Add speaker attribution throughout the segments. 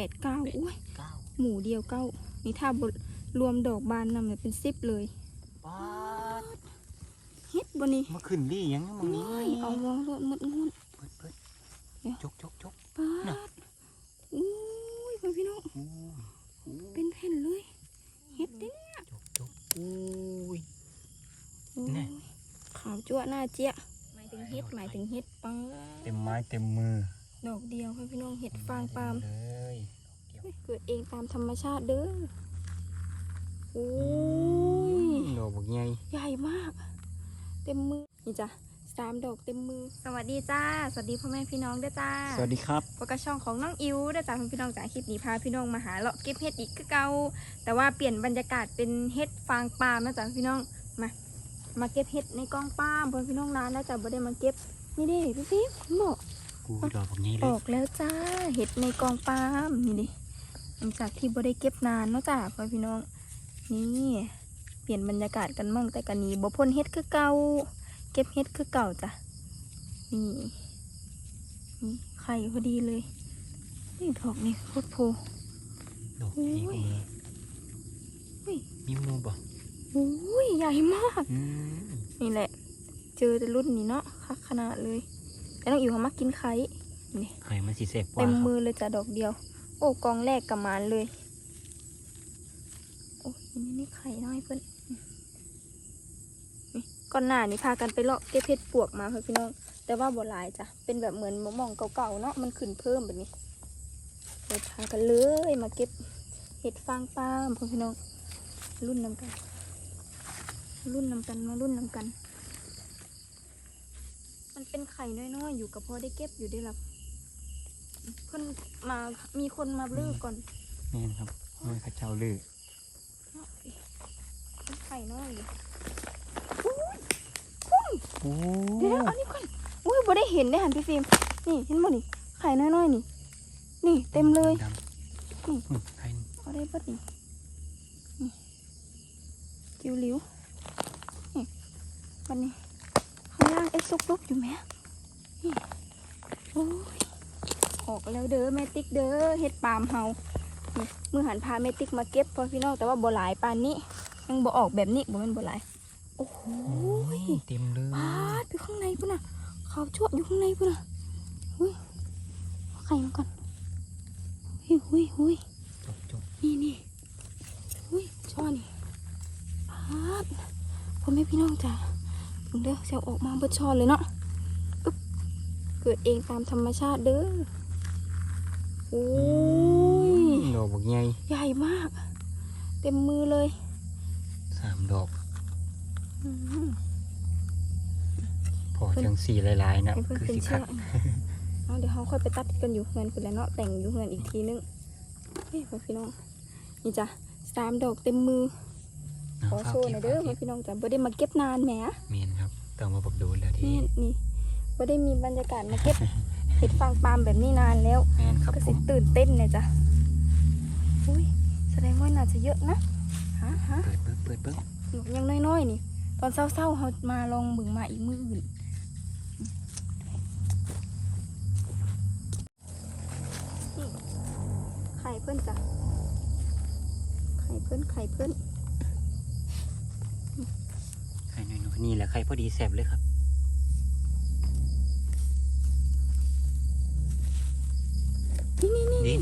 Speaker 1: แปดเก้าอุ้ย
Speaker 2: เก้า
Speaker 1: หมูเดียวเก้านี่ถ้าบรวมดอกบานนำเนี่ยเป็นสิบเลย
Speaker 2: ป้าด
Speaker 1: เฮ็ดบ่นี่
Speaker 2: มาขึ้นลี่ยังมึงนี่
Speaker 1: น้อยเอาวางรถมดงุน
Speaker 2: เปิดเปิด
Speaker 1: เดี๋ยว
Speaker 2: จกจกจก
Speaker 1: ปา
Speaker 2: น่ะ
Speaker 1: ดอุ้ยพ่อพี่น้อง
Speaker 2: อู้อู้
Speaker 1: เป็นแผ่นเลยเฮ็ดเด้
Speaker 2: จกจกอู้ย
Speaker 1: โอ้ย
Speaker 2: แน่
Speaker 1: ขาวจั่วหน้าเจี๊ยหมายถึงเฮ็ดหมายถึงเฮ็ดปัง
Speaker 2: เต็มไม้เต็มมือ
Speaker 1: ดอกเดียวพ่อพี่น้องเฮ็ดฟางปาล์ม
Speaker 2: เลยเกี่ยว
Speaker 1: เกิดเองตามธรรมชาติเด้อโอ้ย
Speaker 2: ดอกบักใหญ่
Speaker 1: ใหญ่มาก เต็มมือนี่จ้ะสามดอกเต็มมือ สวัสดีจ้า สวัสดีพ่อแม่พี่น้องด้วยจ้า
Speaker 2: สวัสดีครับ
Speaker 1: พบกับช่องของน้องอิวด้วยจ้าพี่น้องจ้าคลิปนี้พาพี่น้องมาหาเลาะเก็บเห็ดอีกคือเก่าแต่ว่าเปลี่ยนบรรยากาศเป็นเห็ดฟางปาล์มนะจ้าพี่น้องมา มาเก็บเห็ดในกองปาล์มเพื่อนพี่น้องร้านแล้วจ้าบ่ได้มาเก็บนี่ดิพี่ฟิล์มบอก
Speaker 2: กูดอกบักใหญ่เล
Speaker 1: อยอกแล้วจ้าเห็ดในกองปาล์มนี่ดิ หลังจากที่บ่ได้เก็บนานเนาะจ้าเพื่อนพี่น้อง นี่เปลี่ยนบรรยากาศกันมั่งแต่กันนี้บ่พ้นเฮ็ดคือเก่าเก็บเฮ็ดคือเก่าจ้ะนี่นี่ไข่พอดีเลย นี่ดอกนี่โคตรโพ
Speaker 2: ดอกใหญ่กว่ามือ
Speaker 1: อุ้ย
Speaker 2: มีมือบ่
Speaker 1: อุ้ยใหญ่มาก
Speaker 2: อืม
Speaker 1: นี่แหละ เจอแต่รุ่นนี้เนาะคักขนาดเลย แต่น้องอิ๋วเขามากินไข่นี่
Speaker 2: ไข่มันสีแสบกว่า
Speaker 1: เต็ม
Speaker 2: ครับ
Speaker 1: มือเลยจ้ะดอกเดียว โอ้กองแรกกับมานเลย โอ้ยนี่นี่ไข่น้อยเพิ่นนี่ก่อนหน้านี้พากันไปเลาะเก็บเพชรปวกมาเพื่อนพี่น้อง แต่ว่าบ่หลายจ้ะ เป็นแบบเหมือนมะม่วงเก่าๆเนาะ มันขึ้นเพิ่มแบบนี้เลยพากันเลยมาเก็บเห็ดฟางปาล์มเพื่อนพี่น้อง รุ่นนำกัน รุ่นนำกันมารุ่นนำกัน มันเป็นไข่น้อยๆอยู่กับพอได้เก็บอยู่ได้หรอ เพิ่นมามีคนมาเลือกก่อน
Speaker 2: นี่นครับห้อยข้าเจ้าลือ
Speaker 1: เนาะเป็นไข่น้อยอยู่
Speaker 2: โอ้
Speaker 1: เดี๋ยวเอานี่ก่อนอุ้ยบ่ได้เห็นได้หันพี่ฟิล์มนี่เห็นบ่นี่ไข่น้อยๆนี่ นี่เต็มเลย
Speaker 2: ดำ
Speaker 1: นี่
Speaker 2: อืมไข่
Speaker 1: เอาได้เบิดนี่นี่จิ๋วหลิวนี่วันนี้ข้างล่างเอ็กซุกลุกอยู่ไหมนี่โอ้ย ออกแล้วเด้อแม่ติ๊กเด้อเฮ็ดปาล์มเฮานี่มือหันพาแม่ติ๊กมาเก็บพอพี่น้องแต่ว่าบ่หลายปานนี้ ยังบ่ออกแบบนี้บ่แม่นบ่หลายโอ้โห
Speaker 2: โอ้ยเต็มเลย
Speaker 1: พาดอยู่ข้างในพุ่นน่ะเขาวชั่วอยู่ข้างในพุ่นน่ะหุ้ยเอาไข่มาก่อนหุ้ยหุ้ยหุ้ย
Speaker 2: จกจก
Speaker 1: นี่นี่อุ้ยช่อนี่พาดพ่อแม่พี่น้องจ้ะถึงเด้อจะออกมาเบิดช่อเลยเนาะอึ๊บเกิดเองตามธรรมชาติเด้อ โอ้ย
Speaker 2: ดอกบักใหญ่
Speaker 1: ใหญ่มาก เต็มมือเลย
Speaker 2: สามดอก
Speaker 1: อืม
Speaker 2: พอจังสีหลายๆนะ
Speaker 1: ให้เพื่อน
Speaker 2: คือ
Speaker 1: เป็น
Speaker 2: สิ
Speaker 1: เชื
Speaker 2: คั
Speaker 1: อกกเอาเดี๋ยวเขาค่อยไปตัดกันอยู่เฮือนคุณแล้วเนาะแต่งอยู่เฮือนอีกทีนึงเฮ้ยพ่อพี่น้องนี่จ้ะสามดอกเต็มมือขอโชว์หน่อยเด้อพ่อพี่น้องจ้ะบ่ได้มาเก็บนานแหม
Speaker 2: เมียนครับต้องมาบักโดนแล้วที่
Speaker 1: นี่นี่บ่ได้มีบรรยากาศมาเก็บ เห็ดฟางปาล์มแบบนี้นานแล้ว
Speaker 2: แมนครับ
Speaker 1: ก็
Speaker 2: ผ
Speaker 1: สิ
Speaker 2: ม
Speaker 1: ตื่นเต้นเนี่ยจ้ะอุ้ยแสดงว่าน่าจะเยอะนะฮะฮะ
Speaker 2: เปิดเบิ้งเปิดเบิ้ง
Speaker 1: ยังน้อยๆนี่ ตอนเศร้าๆเขามาลองบึงมาอีกมืออื่นนี่ไข่เพื่อนจ้ะไข่เพื่อนไข่เพื่อน
Speaker 2: ไข่น้อยๆนี่แหละไข่พอดีแสบเลยครับ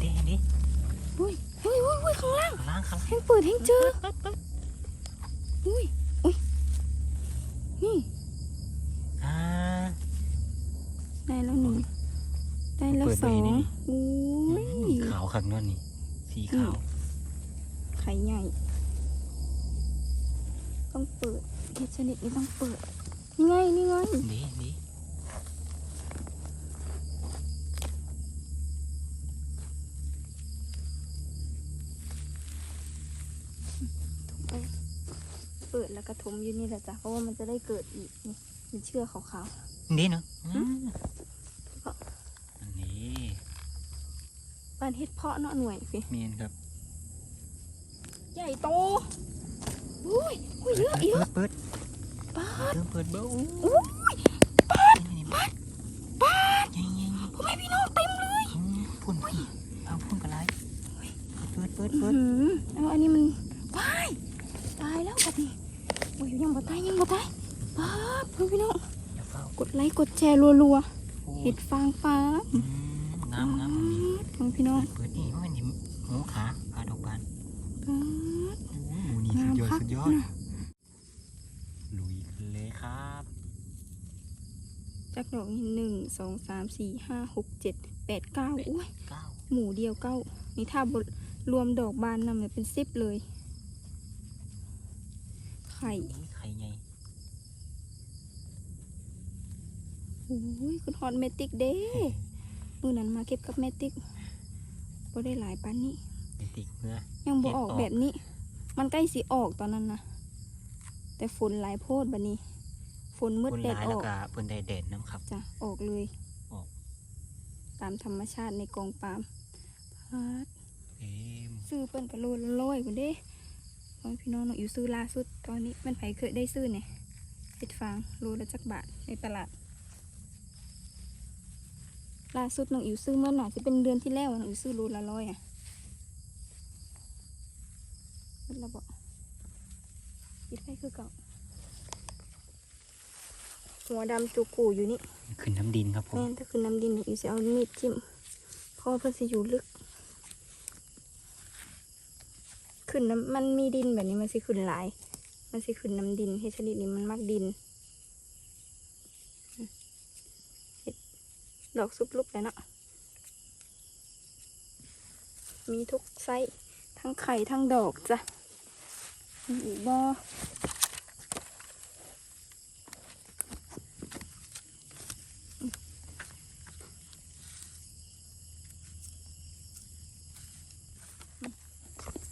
Speaker 1: นี่นี่นี่
Speaker 2: นี่นี่นี่
Speaker 1: อุ้ยอุ้ยอุ้ยอุ้ยข้างล่าง
Speaker 2: ข้างล่างข้างล่าง
Speaker 1: แห้งเปิดแห้งเจออุ้ยอุ้ยนี่
Speaker 2: อ่า
Speaker 1: ได้แล้วหนึ่งได้แล้ว
Speaker 2: เปิด
Speaker 1: ส
Speaker 2: ไป
Speaker 1: อง
Speaker 2: นี่
Speaker 1: อุ้ย
Speaker 2: ขาวข้างนอกนี่สีขาว
Speaker 1: ไข่ใหญ่ ต้องเปิดเห็ดชนิดนี้ต้องเปิดนี่ไงนี่ไง
Speaker 2: นี่นี่
Speaker 1: เปิดแล้วกระทมอยู่นี่แหละจ้ะเพราะว่ามันจะได้เกิดอีกนี่เป็นเชือกขาว
Speaker 2: นี่เนาะ
Speaker 1: หึ
Speaker 2: อ่าอันนี้
Speaker 1: ๆบ้านเห็ดเพาะเนาะหน่วยสิ
Speaker 2: เมียนครับ
Speaker 1: ใหญ่โตอุ้ยอุ้ยเยอะเยอะ
Speaker 2: เปิด
Speaker 1: ป้า
Speaker 2: เปิดเปิดเบ้า
Speaker 1: อุ้ย
Speaker 2: ปัดปัดปัดยังยัง
Speaker 1: พ่อแม่พี่น้องเต็มเลย
Speaker 2: พุ่นพุ่นเอาพุ่นกันไรด
Speaker 1: อื้
Speaker 2: เปิ
Speaker 1: อ
Speaker 2: ด
Speaker 1: หือเอาอันนี้มัน ว้ายตายแล้วบัดนี้โอ้ยยังบ่ตายยังบ่ตายป๊าบเพื่อนพี่น้อง
Speaker 2: อย่าเฝ้าก
Speaker 1: ดไลค์กดแชร์รัว
Speaker 2: โอ้
Speaker 1: ๆ
Speaker 2: ย
Speaker 1: เห็ดฟางฟ้า
Speaker 2: อืมงามงามมึงนี่
Speaker 1: เพื่อนพี่น้อง
Speaker 2: เปิดนี่มันนี่หมูขาปลาดอกบาน
Speaker 1: ป๊าบ
Speaker 2: โอ้ยหมูนี่สุ
Speaker 1: งาม
Speaker 2: ดยอด
Speaker 1: คัก
Speaker 2: สุดยอด
Speaker 1: นะ
Speaker 2: ลุยกันเลยครับ
Speaker 1: จากดอกนี้หนึ่งสองสามสี่ห้าหกเจ็ดแปดเก้าอุ้ย
Speaker 2: เก้า
Speaker 1: หมูเดียวเก้านี่ถ้าบดรวมดอกบานนำเนี่ยเป็นสิบเลย ไข่
Speaker 2: โอ้ยไข่ไง
Speaker 1: โอ้ยคุณฮอนเมติกเด้มือนั้นมาเก็บกับเมติกบ่ได้หลายปานนี้
Speaker 2: เป็นติกเมื่อ
Speaker 1: ยังบ่
Speaker 2: เก็บ
Speaker 1: ออก
Speaker 2: ออก
Speaker 1: แบบนี้ มันใกล้สิออกตอนนั้นนะแต่ฝนหลายโพดบัดนี้ฝนมืด
Speaker 2: คน
Speaker 1: แดด
Speaker 2: ร้าย
Speaker 1: อ
Speaker 2: แล้ว
Speaker 1: อก
Speaker 2: ก็เพิ่นได้แดดน้ำครับ
Speaker 1: จ้ะออกเลย
Speaker 2: ออก
Speaker 1: ตามธรรมชาติในกองปาล์มพาด
Speaker 2: เอ็ม
Speaker 1: ซื้อเพิ่นก็โลละร้อยพุ่นเด้ ตอนพี่น้องน้องอยู่ซื้อล่าสุด ตอนนี้มันไผเคยได้ซื้อเนี่ยเห็ดฟางโลละจักบาทในตลาดล่าสุดน้องอิ๋วซื้อเมื่อหน่อยจะเป็นเดือนที่แล้วอะน้องอิ๋วซื้อโลละร้อยอะเบิดและบอกปิดไฟคือเก่าหัวดำจูกูอยู่นี่
Speaker 2: ขึ้นน้ำดินครับผม
Speaker 1: แม่นถ้าคือน้ำดินน้องอิ๋วจะเอามีดจิ้มเพราะว่าเพิ่นสิอยู่ลึก ขึ้นน้ำมันมีดินแบบนี้มันสิขึ้นหลาย มันสิขึ้นน้ำดินเฮ็ดชนิดนี้มันมักดินเฮ็ดดอกซุปลุกเลยเนาะมีทุกไซส์ทั้งไข่ทั้งดอกจ้ะอีกบอ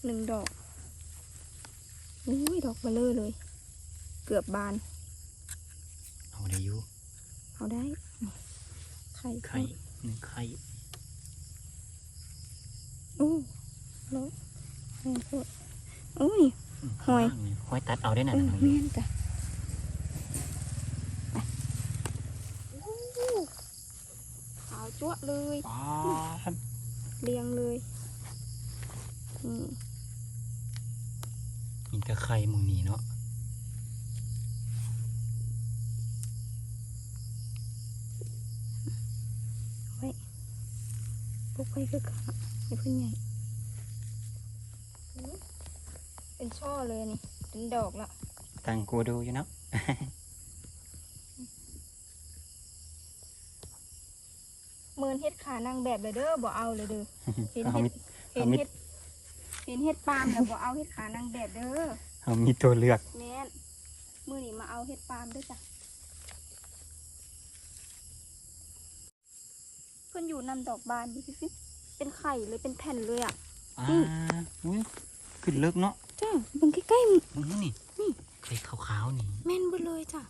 Speaker 1: หนึ่งดอกอุ้ยดอกเบลอเลย เกือบบาน
Speaker 2: เอาได้อยู่
Speaker 1: เอาได้ ไข่
Speaker 2: ไข่หนึ่งไข่
Speaker 1: โอ้ร้อยแม่นโคตรอุ้ย หอย
Speaker 2: ข้างล่างนี่หอยตัดเอาได้
Speaker 1: เอ
Speaker 2: น่ะ
Speaker 1: อ
Speaker 2: น้อง
Speaker 1: แม่
Speaker 2: ยู
Speaker 1: นจ้ะไปโอ้ขาวจั๊วะเลย
Speaker 2: ป๊าด
Speaker 1: เรียงเลยนี่
Speaker 2: มีแต่ไข่หมึงนี่เนาะ
Speaker 1: ไว้พวกไว้คือขาไอ้เพื่อนใหญ่อุ๊ยเป็นช่อเลยนี่เป็นดอกละ
Speaker 2: ตังกูดูอยู่เนาะ
Speaker 1: เมินเฮ็ดขานางแบบเลยเด้อบ่เอาเลยเด้อเห็น
Speaker 2: เอา
Speaker 1: เฮ็
Speaker 2: มี
Speaker 1: ดเห็น
Speaker 2: เอามิ
Speaker 1: เฮ็ด เห็นเฮ็ดปาล์มแต่บ่เอาเฮ็ดขานางแบบเด้อ
Speaker 2: เอามีตัวเลือก
Speaker 1: แม่นมือนี้มาเอาเฮ็ดปาล์มด้วยจ้ะเพิ่นอยู่นำดอกบานดิพี่เป็นไข่เลยเป็นแผ่นเลยอะ
Speaker 2: อ่า
Speaker 1: อืม
Speaker 2: อุ้ยขึ้นเลิกเนาะ
Speaker 1: จ้าเบิ่งใกล้ๆมึง
Speaker 2: มึงนี่
Speaker 1: นี่
Speaker 2: ไข่ขาวๆนี่
Speaker 1: แม่นเบิดเลยจ้ะ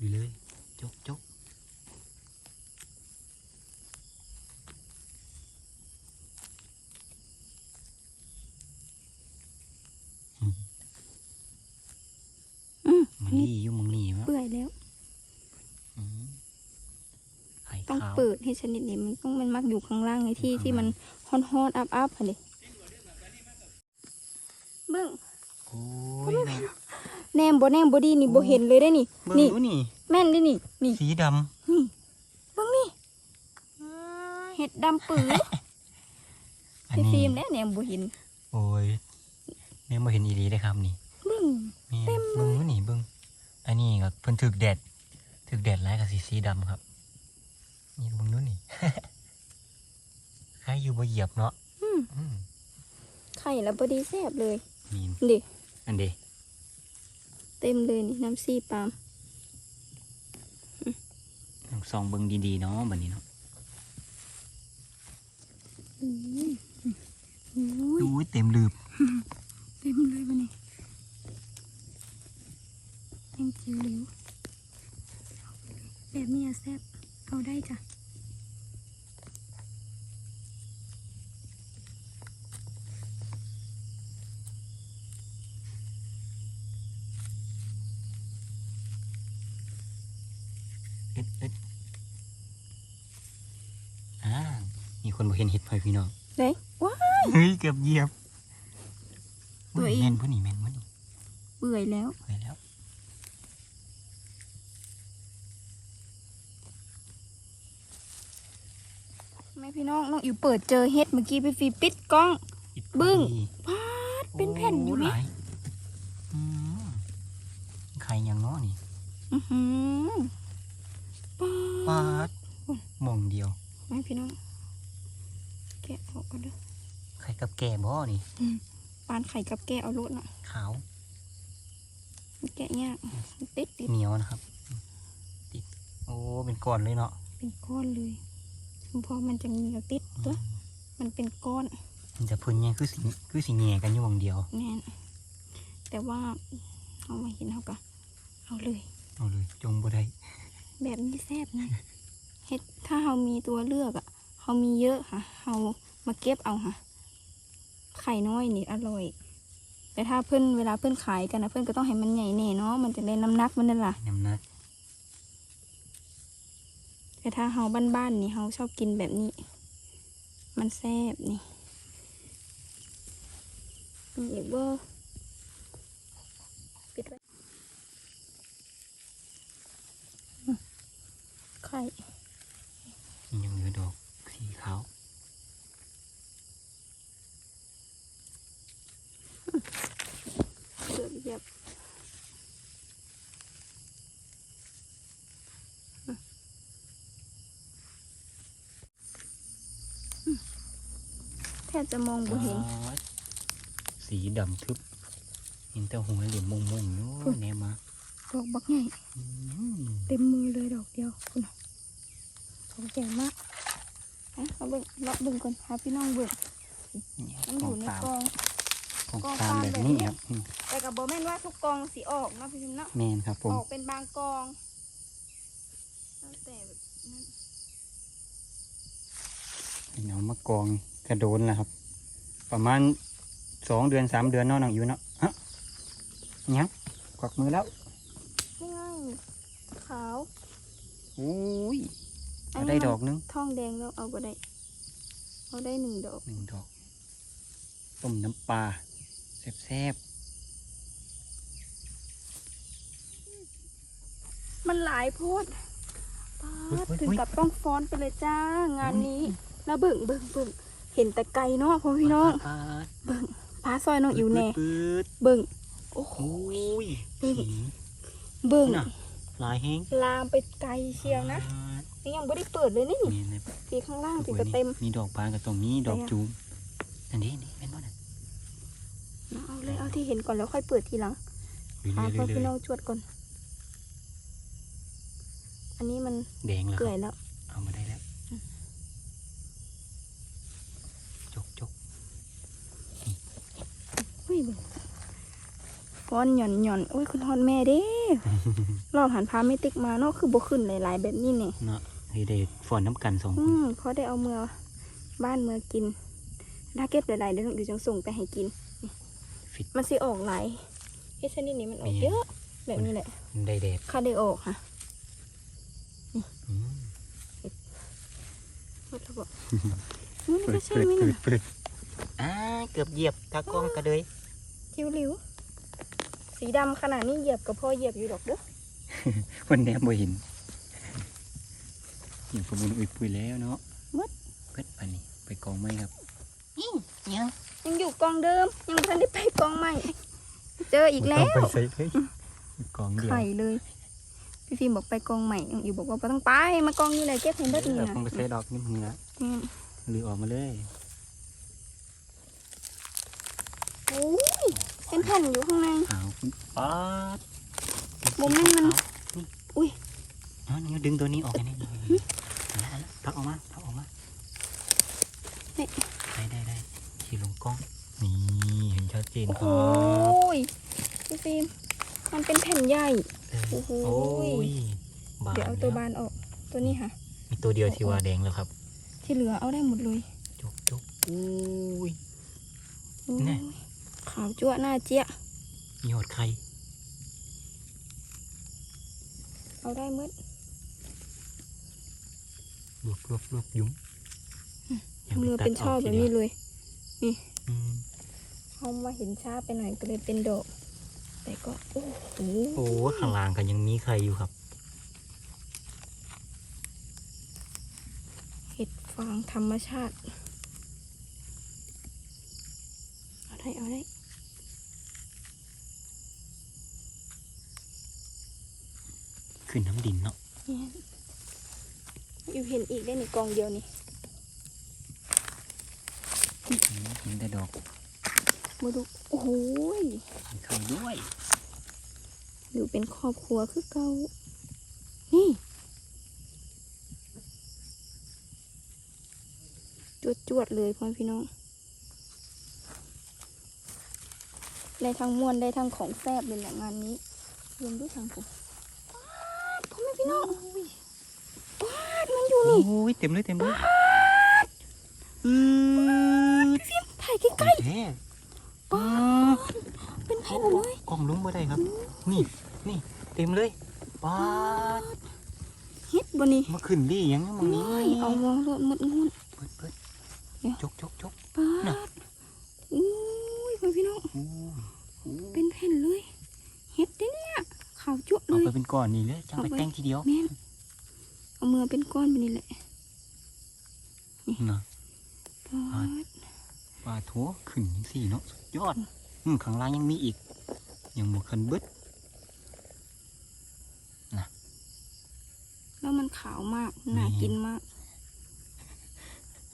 Speaker 2: ดูเลยจกจก
Speaker 1: ม
Speaker 2: มัน
Speaker 1: นี่
Speaker 2: นี่อยู่มึงนี่วะ
Speaker 1: เปื่อยแล้ว
Speaker 2: อืมไข่
Speaker 1: ต้อง
Speaker 2: ขาว
Speaker 1: เปิดให้ชนิดนี้มันต้องมันมักอยู่ข้างล่างในที่ที่มันฮอนฮอนอัพอัพค่ะดิเบิ่ง
Speaker 2: โอ้ยเนาะ
Speaker 1: แนมบ่แนมบ่ดีนี่บ่เห็นเลยได้นี่
Speaker 2: เบิ่ง
Speaker 1: นี่
Speaker 2: ดูนี่
Speaker 1: แม่นได้นี่นี่
Speaker 2: สีด
Speaker 1: นี่เบิ่งนี่เห็ดดำปื้อำ
Speaker 2: อัน
Speaker 1: พี่
Speaker 2: นี้
Speaker 1: ฟิล์มแล้วแนมบ่เห็น
Speaker 2: โอ้ยเนี่ยมาเห็นอีรีได้ครับนี่
Speaker 1: เบิ่ง
Speaker 2: นี่
Speaker 1: เต็มเลย
Speaker 2: เบิ้งดูนี่เบิ้ง อันนี้ก็เพิ่นถึกแดดถึกแดดร้ายกับสีสีดำครับ นี่เบิ้งดูนี่ใครอยู่บ่เหยียบเนาะ
Speaker 1: อืม
Speaker 2: อืม
Speaker 1: ไข่แล้วบ่ดีแซ่บเลย
Speaker 2: นี่
Speaker 1: ดิ
Speaker 2: อันเด
Speaker 1: เต็มเลยนี่น้ำซีปาล์ม
Speaker 2: ลองส่องเบิ้งดีๆเนาะบัดนี้เนาะ
Speaker 1: อืมโอ้ย
Speaker 2: ดูเต็มลืบ
Speaker 1: เต็มเลยบัดนี้แตงจิ๋วหลิวแบบนี้อะแซ่บเอาได้จ้ะ
Speaker 2: เอ็ดเอ็ดอ่ามีคนบ่เห็นเห็ดพอยพี่น้อง
Speaker 1: เด้ว้าย
Speaker 2: เฮ้ยเกือบเหยียบ
Speaker 1: ตัวเอง
Speaker 2: เม่นผู้นี่เม่นผู้นี่
Speaker 1: เปื่อยแล้ว
Speaker 2: ไปแล้ว
Speaker 1: แม่พี่น้องน้องอยู่เปิดเจอเฮ็ดเมื่อกี้ไปฟรีปิดกล้อง
Speaker 2: อิด
Speaker 1: บึ้ง
Speaker 2: พอดี
Speaker 1: พาดเป็นแผ่นอยู่ไหม
Speaker 2: โหลายอืมใครยังเนาะนี่
Speaker 1: อือหือปา
Speaker 2: ปา
Speaker 1: ด
Speaker 2: ดหมองเดียว
Speaker 1: แม่พี่น้องแกะออกกันเด้อ
Speaker 2: ใครกับแก่บ่นี่
Speaker 1: ปานไข่กับแกะเอาโลดน่ะ
Speaker 2: ขาว
Speaker 1: มันแกะยากมันติดติด
Speaker 2: เหนียวนะครับ ติด โอ้ เป็นก้อนเลยเนาะ
Speaker 1: เป็นก้อนเลยเพอมันจะเหนียวติดตัว มันเป็นก้อน
Speaker 2: มันจะพุ่นยังคือสิคือสิแง่กันอยู่หมองเดียว
Speaker 1: แน่นแต่ว่าเอามาเห็นเอากะเอาเลย
Speaker 2: เอาเลย จงบ่ได้
Speaker 1: แบบนี้แซ่บนะเฮ็ดถ้าเรามีตัวเลือกอะเรามีเยอะค่ะเรามาเก็บเอาค่ะ ไข่น้อยนี่อร่อย แต่ถ้าเพื่อนเวลาเพื่อนขายกันนะเพื่อนก็ต้องให้มันใหญ่แน่เนาะมันจะได้น้ำหนักมันนั่นล่ะ
Speaker 2: น้ำหนัก
Speaker 1: แต่ถ้าเฮาบ้านๆนี่เฮาชอบกินแบบนี้ มันแซ่บนี่มีอีกบ่ปิดไว้อืม ไข่
Speaker 2: ยังเหลือดอกสีขาว
Speaker 1: เกือบเหยียบอืมอืมแทบจะมองบ่เห็น
Speaker 2: ปาดสีดำทึบเห็นแต่หัวเหลี่ยมมงมงๆเนา
Speaker 1: พุ่ะน
Speaker 2: แนมา
Speaker 1: ดอกบักใหญ่
Speaker 2: อืม
Speaker 1: เต็มมือเลยดอกเดียวคุณน่ะของแก่มากอะเอาเบิ่งเลาะเบิ่งก่อนหาพี่น้องเบิ่ง
Speaker 2: เนี่ย
Speaker 1: มันอก
Speaker 2: อง
Speaker 1: ยู่ใน
Speaker 2: ตาม
Speaker 1: กอง
Speaker 2: กอง
Speaker 1: กอง
Speaker 2: ตาม
Speaker 1: ตาม
Speaker 2: แบบ
Speaker 1: แบบ
Speaker 2: นี้
Speaker 1: นี้
Speaker 2: ครับอืม
Speaker 1: แต่กับบ่แม่นว่าทุกกองสีออกนะพี่พิมพ์เนาะ
Speaker 2: แมนครับผม
Speaker 1: ออกเป็นบางกองแล้วแต่แบบนั้น
Speaker 2: เอามากองกระโดนนะครับ ประมาณสองเดือนสามเดือนเนาะน้องอยู่เนาะฮะยังกวักมือแล้ว
Speaker 1: นี่ไงขาว
Speaker 2: อุ้ย
Speaker 1: อั
Speaker 2: เอา
Speaker 1: น
Speaker 2: ได้
Speaker 1: นี้มัน
Speaker 2: ดอกนึง
Speaker 1: ทองแดงแล้วเอาบ่ได้ เอาได้หนึ่งดอก
Speaker 2: หนึ่งดอก ต้มน้ำปลาแซ่บ
Speaker 1: มันหลายโพดป๊าด
Speaker 2: เฮ้ยเฮ้ย
Speaker 1: ถึงกับต้องฟ้อนไปเลยจ้า งานนี้แล้วเบิ่งเบิ่งเบิ่งเห็นแต่ไกลเนาะพ่อ
Speaker 2: ๆ
Speaker 1: พี่น้อง
Speaker 2: ปาด
Speaker 1: พาซอยน้องอิวแน่
Speaker 2: ปืด
Speaker 1: เบิ่งโอ้โห
Speaker 2: ๆอุ้ย
Speaker 1: เบิ่ง
Speaker 2: สี
Speaker 1: เบิ่ง
Speaker 2: น่ะลายแห้ง
Speaker 1: ลามไปไกลเชียวนะ
Speaker 2: ปาด
Speaker 1: นี่ยังไม่ได้เปิดเลยนี่
Speaker 2: แม่นเลย
Speaker 1: ปีข้างล่างปี
Speaker 2: โอ้ย
Speaker 1: ก็เต็ม
Speaker 2: มีดอกบานกับตรงนี้ดอก
Speaker 1: ไหนอะ
Speaker 2: จูมอันนี้นี่แม่นบ่น่ะ
Speaker 1: เอาเลยเอาที่เห็นก่อนแล้วค่อยเปิดทีหลัง
Speaker 2: เรื่
Speaker 1: พา
Speaker 2: อย
Speaker 1: พ่อ
Speaker 2: ๆ
Speaker 1: พี่
Speaker 2: เรื่
Speaker 1: น้
Speaker 2: อ
Speaker 1: อยงจวดก่อน อันนี้มัน
Speaker 2: ๆแดงแล้วค
Speaker 1: เกลื่
Speaker 2: รั
Speaker 1: อบยแล้ว
Speaker 2: เอามาได้แล้วจกจก
Speaker 1: อุ้ยเบิ่ง ฟ้อนหย่อนหย่อนอุ้ยคุณฮอนแม่เด้ รอบหันพาไม่ติ๊กมาเนาะคือบ่ขึ้นหลายๆแบบนี้เนี่ย
Speaker 2: เนาะเฮ้ยได้ฝอนน้ำกันสองค
Speaker 1: อื
Speaker 2: น
Speaker 1: มเพราะได้เอาเมือบ้านเมือกินถ้าเก็บหลายๆเดี๋ยวน้องอิวจังส่งไปให้กิน
Speaker 2: ฟิต
Speaker 1: มันสิออกหลายเฮ็ดชนิดนี้มันออก
Speaker 2: แม่
Speaker 1: เยอะ แบบนี้แหละ
Speaker 2: ได้แดด
Speaker 1: ค่าได้ออกค่ะ
Speaker 2: อืม
Speaker 1: หมดแล้วบอกมันก็ใช่ไหมเนี่ย
Speaker 2: ปรึดอ่าเกือบเหยียบตากล้องกระเดย
Speaker 1: คิ้วหลิว สีดำขนาดนี้เหยียบกับพ่อเหยียบอยู่ดอกเด้อ
Speaker 2: คนแนบบ่เห็นเหยียบประมุนอุยปุยแล้วเนาะ
Speaker 1: มืด
Speaker 2: เพิดไปนี่ไปกองไม้ครับนี่ยัง
Speaker 1: ยังอยู่กองเดิมยังไม่ทันได้ไปกองใหม่เจออีกแล้
Speaker 2: บ่
Speaker 1: ว
Speaker 2: ต้องไปใส่เลยกองเดียว
Speaker 1: ไข่เลย พี่ฟิล์มบอกไปกองใหม่น้องอยู่บอกว่าไม่ต้องไปมากองนี่เลยเก็บเห็นเบิดนี่
Speaker 2: เออ
Speaker 1: นะ
Speaker 2: คงไปใส่ดอกนี่มึงละ
Speaker 1: นี่
Speaker 2: หรือออกมาเลย
Speaker 1: โอ้ย เป็นแผ่นอยู่ข้างใน
Speaker 2: ขาวป๊าด
Speaker 1: โมเมนต์มัน
Speaker 2: ขาวนี่
Speaker 1: อุ๊ย
Speaker 2: อ๋อนี่ดึงตัวนี้ออกกันนี่เอาละเอาละพักออกมาพักออกมา
Speaker 1: นี่
Speaker 2: ได้ได้ได้ขี่ลงกล้องนี่เห็นชัดเจน
Speaker 1: โอ้
Speaker 2: ค
Speaker 1: โห
Speaker 2: รับ
Speaker 1: พี่ฟิล์มมันเป็นแผ่นใหญ่
Speaker 2: เออ
Speaker 1: โอ้โห
Speaker 2: โอ้ยบาน
Speaker 1: เดี๋ยวเอาตัว
Speaker 2: แล้
Speaker 1: บานออก ตัวนี้ค่ะ
Speaker 2: มีตัวเดียวที่ว่าแดงแล้วครับ
Speaker 1: ที่เหลือเอาได้หมดเลย
Speaker 2: จุกจุกอุ้ย
Speaker 1: โอ้ย
Speaker 2: แน่
Speaker 1: ขาวจั่วหน้าเจี๊ยะ
Speaker 2: มีหดไข่
Speaker 1: เอาได้หมืด
Speaker 2: รวบรวบรวบยุ้ม
Speaker 1: มือเป็นช่อแบบนี้เลย นี่
Speaker 2: อืม
Speaker 1: เขามาเห็นช้าไปหน่อยก็เลยเป็นดอก แต่ก็ โอ้โห
Speaker 2: โอ้ข้างล่างก็ยังมีใครอยู่ครับ
Speaker 1: เห็ดฟางธรรมชาติ เอาได้ เอาได้
Speaker 2: ขึ้นน้ำดินเนาะ
Speaker 1: เนี่ยอยู่เห็นอีกได้ในกองเดียวนี่
Speaker 2: เห็นแต่ดอก
Speaker 1: มาดูโอ้โหย
Speaker 2: มีใครด้วย
Speaker 1: อยู่เป็นครอบครัวคือเก่านี่จวดจวดๆเลยพ่อพี่น้องได้ทั้งมวนได้ทั้งของแซ่บเลยแหละงานนี้รวมด้วยทางผม พ่อแม่พี่น้องว้าดมันอยู่นี่
Speaker 2: โอ้ยเต็มเลยเต็มเลยอือซิม
Speaker 1: ถ่ายใกล้
Speaker 2: งแท้
Speaker 1: ป้าดเป็นแผ่นเลย
Speaker 2: กล้องลุ้มบ่ได้ครับ นี่นี่เต็มเลยป้าด
Speaker 1: เฮ็ดบนี่
Speaker 2: มาขึ้นดียังมึงนี่
Speaker 1: เอาวางรถหมดงุน
Speaker 2: เปิดเปิดจกจกจก
Speaker 1: ป้าดอุ้ยพ่อพี่น้องเป็นแผ่นเลยเฮ็ดเด้เนี่ยาวจุ๊เล
Speaker 2: เอา
Speaker 1: ย
Speaker 2: ไปเป็นก้อนนี่เลยจังไป
Speaker 1: เอาไป
Speaker 2: แต่งทีเดียว
Speaker 1: แม่นเอามือเป็นก้อนไปนี่แหละ
Speaker 2: นะ
Speaker 1: ปาด
Speaker 2: ว่าโถขึ้นยังสี่เนาะสุดยอดอืมข้างล่างยังมีอีก ยังหมดคันเบิด
Speaker 1: แล้วมันขาวมากน่ากินมาก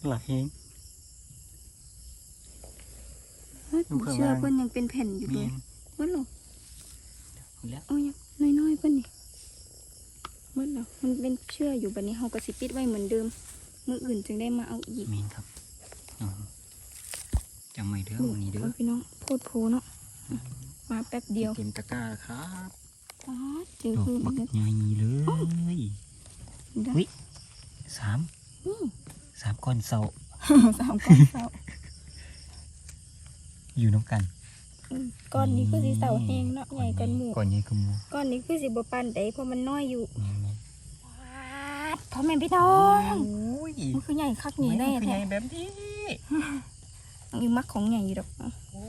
Speaker 2: หลายเอง
Speaker 1: เฮ้ย
Speaker 2: ดูข้าง
Speaker 1: เชื่อ
Speaker 2: ล่าง
Speaker 1: เพิ่นยังเป็นแผ่นอยู่เล
Speaker 2: เมีย
Speaker 1: ย
Speaker 2: น
Speaker 1: เมื่อหรอ
Speaker 2: แล้ว
Speaker 1: เอายัง น้อยๆเพิ่นนี่เมื่อหรอมันเป็นเชื่ออยู่บัดนี้เฮาก็สิปิดไว้เหมือนเดิมมื้ออื่นจึงได้มาเอาอีก
Speaker 2: เมีนครับอ๋อจำไม่เด้อวันนี้เด้อ
Speaker 1: เอาพี่น้องโพดโพเนาะมาแป๊บเดียว
Speaker 2: เต็มตะกร้าแล้วครับ
Speaker 1: ปาดจึง
Speaker 2: ดอก
Speaker 1: คือ
Speaker 2: บัก
Speaker 1: เด้อ
Speaker 2: ใหญ่เลย
Speaker 1: เด้อ
Speaker 2: อุ๊ยสาม
Speaker 1: นี่
Speaker 2: สามก้อนเสา
Speaker 1: สามก้อนเสา
Speaker 2: อยู่น้ำกัน
Speaker 1: อืม ก้อนนี้คือสิเสาแห้งเนาะใหญ่กันหมู่
Speaker 2: ก้อนใหญ่กันหมู
Speaker 1: ก้อนนี้คือสิบ่ปานใดเพราะมันน้อยอยู่
Speaker 2: แม่น
Speaker 1: พ่อแม่พี่น้อ
Speaker 2: ๆ
Speaker 1: ง
Speaker 2: โอ้ย
Speaker 1: มันคือใหญ่คักนี่ได้
Speaker 2: คือให
Speaker 1: แท้
Speaker 2: ญ่แบบนี้
Speaker 1: อยู่มักของใหญ่อยู่ดอก
Speaker 2: โอ้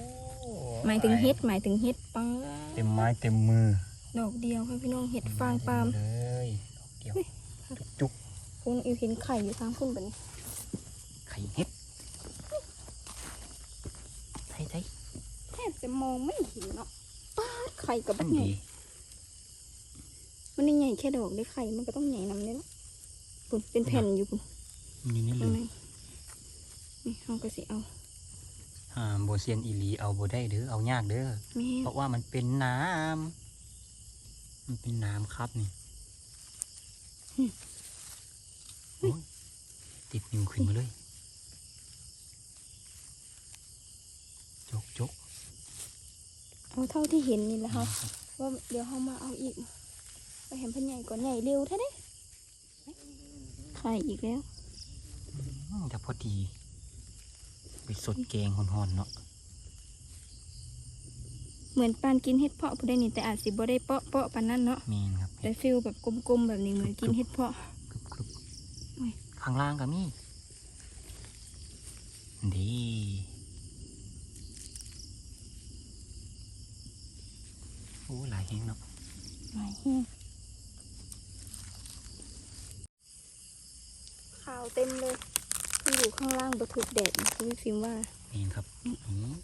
Speaker 1: หมายถึงเฮ็ดหมายถึงเฮ็ดปัง
Speaker 2: เต็มไม้เต็มมือ
Speaker 1: ดอกเดียวค่ะพี่น้องเห็ดฟางปาล์ม
Speaker 2: เลยดอกเดียวจุก
Speaker 1: คุณอิวเห็นไข่อยู่ทางคุณบัดน
Speaker 2: ๆไข่เห็ดไทยไทย
Speaker 1: แทบจะ มองไม่เห็นเนาะป้าดไข่กับ
Speaker 2: อั
Speaker 1: บั
Speaker 2: น
Speaker 1: กใหญ่
Speaker 2: ดี
Speaker 1: มันนี่ใหญ่แค่ดอกได้ไข่มันก็ต้องใหญ่นำเนี่ยเนาะคุณเป็นแผ่นอยู่คุณ
Speaker 2: นี่นี่เล
Speaker 1: ข้าง
Speaker 2: ย
Speaker 1: ในนี่เอาก็สิเอา
Speaker 2: อ่าโบเซียนอีหลีเอาโบได้เด้อเอายากเด้อ
Speaker 1: แม่
Speaker 2: เพราะว่ามันเป็นน้ำมันเป็นน้ำครับนี่โอ้ยติดนิ้วขึ้นมาเลยจกจก
Speaker 1: เอาเท่าที่เห็นนี่แหละค่ะว่าเดี๋ยวเขามาเอาอีกไปเห็นเพันใหญ่ก่อนใหญ่เร็วแท้เด้ไข่อีกแล้ว
Speaker 2: อืมแต่พอดี ไปสดแกงหอนๆเนาะ
Speaker 1: เหมือนปานกินเห็ดเพาะผู้ใดนี่แต่อาจสิบ่ได้เปาะเปาะปานนั้นเนาะ
Speaker 2: เมนครับ
Speaker 1: แต่ฟิลแบบกลมๆแบบนี้เหมือนกินเห็ดเพาะ
Speaker 2: กรุบกรุบ
Speaker 1: โอ้ย
Speaker 2: ข้างล่างก็มีดี อ้หลายแห้งเนาะ
Speaker 1: หลายแห้งขาวเต็มเลยที่อยู่ข้างล่างบะถูกแดดนะคุณฟิล์มว่า
Speaker 2: เมนครับอืม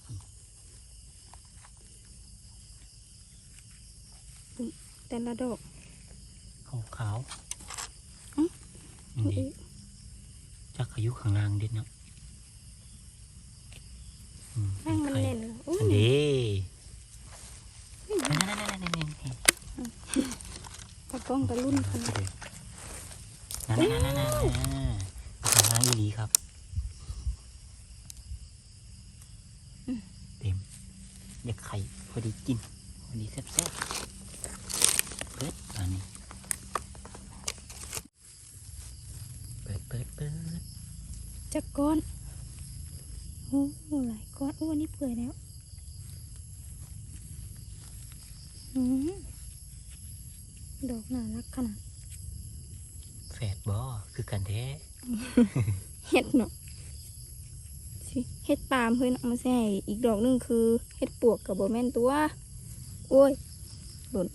Speaker 1: แต่ละดอก
Speaker 2: ขาวขาว
Speaker 1: อื้อ
Speaker 2: นี่ดิจักอายุข้างล่างเด็ดเนาะอืม
Speaker 1: แม่งมัน
Speaker 2: ไข่
Speaker 1: เน่นเลยอุ้
Speaker 2: อัน
Speaker 1: ย
Speaker 2: นี้นั่นนั่นนั่นนั่นนั่นนั่น
Speaker 1: ตะกล้องตะลุ่นขนาด
Speaker 2: นั่นนั่นนั่นนั่นข้างล่างอีหลีครับ เต็มเด็กไข่พอดีกินพอดีแซ่บๆเปิดอันนี้เปิดเปิดเปิด
Speaker 1: จักก้อนโอ้โหหลายก้อนโอ้อันนี้เปื่อยแล้วอืมดอก น่ารักขนาด
Speaker 2: แฝดบ่คือกันแท้
Speaker 1: เห็ดเนาะสิเห็ดดปาล์มเพื่อนเอามาใส่อีกดอกหนึงคือเห็ดปวกกับโบแม่นตัว โอ้ยหล่น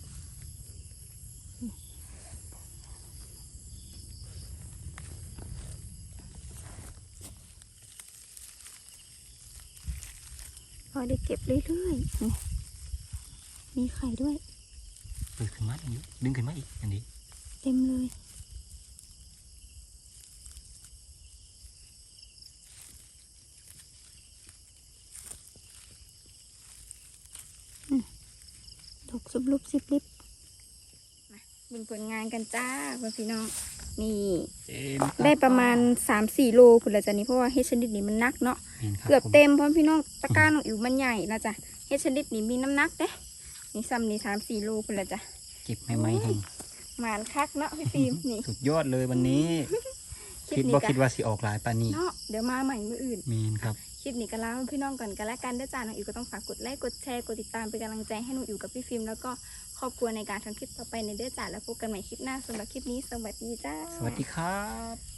Speaker 1: พอได้เก็บเรื่อยๆนี่มีไข่ด้วย
Speaker 2: เปิดขึ้นมาอันนี้ดึงขึ้นมาอีกอันนี้
Speaker 1: เต็มเลยอืมดอกสุบลุบสิบลิบมาบึงผลงานกันจ้าเพื่อนพี่น้องนี่
Speaker 2: เต็ม
Speaker 1: ได้ประมาณ3-4โลคุณละจ้ะนี่เพราะว่าเฮ็ดชนิดนี้มันหนักเนาะ
Speaker 2: ห็นครับ
Speaker 1: เกือบ
Speaker 2: ผม
Speaker 1: เต็มเพราะพี่น้องตะกร้าน้องอิ๋วมันใหญ่นะจ๊ะเฮ็ดชนิดนี้มีน้ำหนักเด้ นี่ซ้ำนี่สามสี่โลคุณละจ้ะ
Speaker 2: เก็บไม่ไหมให้
Speaker 1: หมานคักเนาะพี่ฟิล์มนี่
Speaker 2: สุดยอดเลยวันนี้
Speaker 1: คลิ
Speaker 2: คิ
Speaker 1: ป
Speaker 2: ด
Speaker 1: นี้
Speaker 2: ว่า
Speaker 1: กั
Speaker 2: คิดว่าสิออกหลายปานนี้
Speaker 1: เนาะเดี๋ยวมาใหม่มืออื่น
Speaker 2: เมนครับ
Speaker 1: คลิปนี้ก็ลาพี่น้องก่อนกันละกันเด้อจ้าน้องอิ๋วก็ต้องฝากกดไลค์กดแชร์กดติดตามเป็นกำลังใจให้น้องอิ๋วกับพี่ฟิล์มแล้วก็ครอบครัวในการทำคลิปต่อไปในเด้อจ้าแล้วพบกันใหม่คลิปหน้าสำหรับคลิปนี้สวัสดีจ้า
Speaker 2: สวัสดีครับ